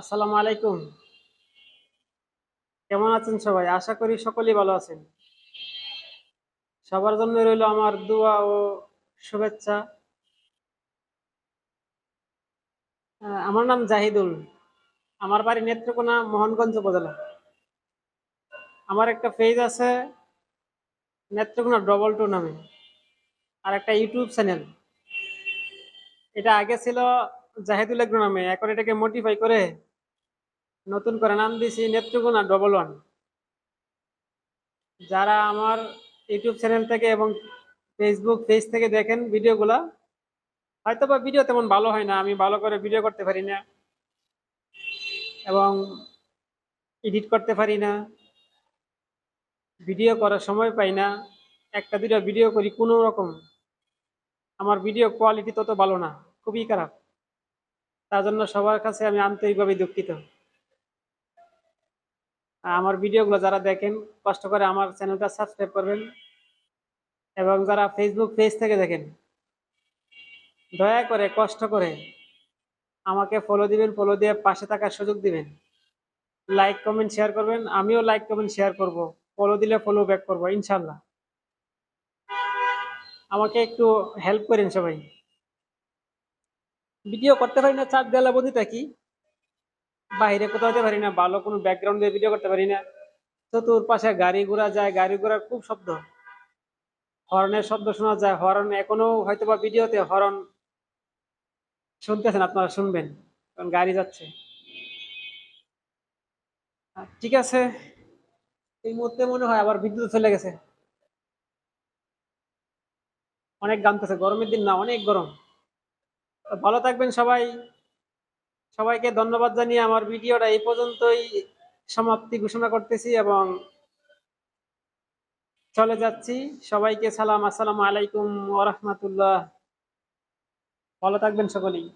আসসালামু আলাইকুম। কেমন আছেন সবাই? আশা করি সকলেই ভালো আছেন। সবার জন্য রইল আমার দোয়া ও শুভেচ্ছা। আমার নাম জাহিদুল। আমার বাড়ি নেত্রকোনা, মোহনগঞ্জ উপজেলা। আমার একটা পেজ আছে নেত্রকোনা ডবল টু নামে। আর একটা ইউটিউব চ্যানেল এটা আগে ছিল জাহিদুল এগ্রো নামে। এখন এটাকে মডিফাই করে নতুন করে নাম দিয়েছি নেত্রকোনা ডবল ওয়ান যারা আমার ইউটিউব চ্যানেল থেকে এবং ফেসবুক পেজ থেকে দেখেন ভিডিওগুলা হয়তো বা ভিডিও তেমন ভালো হয় না, আমি ভালো করে ভিডিও করতে পারি না এবং এডিট করতে পারি না, ভিডিও করার সময় পাই না, একটা দুটো ভিডিও করি কোনো রকম, আমার ভিডিও কোয়ালিটি তত ভালো না, খুবই খারাপ। তার জন্য সবার কাছে আমি আন্তরিকভাবে দুঃখিত। আমার ভিডিওগুলো যারা দেখেন, কষ্ট করে আমার চ্যানেলটা সাবস্ক্রাইব করবেন এবং যারা ফেসবুক পেজ থেকে দেখেন, দয়া করে, কষ্ট করে আমাকে ফলো দিবেন ফলো দিয়ে পাশে থাকার সুযোগ দিবেন। লাইক কমেন্ট শেয়ার করবেন। আমিও লাইক কমেন্ট শেয়ার করব। ফলো দিলে ফলো ব্যাক করব, ইনশাল্লাহ। আমাকে একটু হেল্প করেন সবাই। ভিডিও করতে পারি না চার দেওয়ালা বন্ধু থাকি বাইরে কোথাও যেতে পারি না, ভালো কোনো ব্যাকগ্রাউন্ড দিয়ে ভিডিও করতে পারি না। চতুর্পাশে গাড়ি ঘোড়া যায়, গাড়ি ঘোড়ার খুব শব্দ। হর্নের শব্দ শোনা যায়, হর্ন এখনও হয়তো বা ভিডিওতে হর্ন শুনতেছেন, আপনারা শুনবেন, কারণ গাড়ি যাচ্ছে। ঠিক আছে, এই মুহূর্তে মনে হয় আবার বিদ্যুৎ চলে গেছে। অনেক গামতেছে গরমের দিন না, অনেক গরম। ভালো থাকবেন সবাই। সবাইকে ধন্যবাদ জানিয়ে আমার ভিডিওটা এই পর্যন্তই সমাপ্তি ঘোষণা করতেছি এবং চলে যাচ্ছি। সবাইকে সালাম। আসসালামু আলাইকুম ওরহমতুল্লাহ ভালো থাকবেন সকলেই।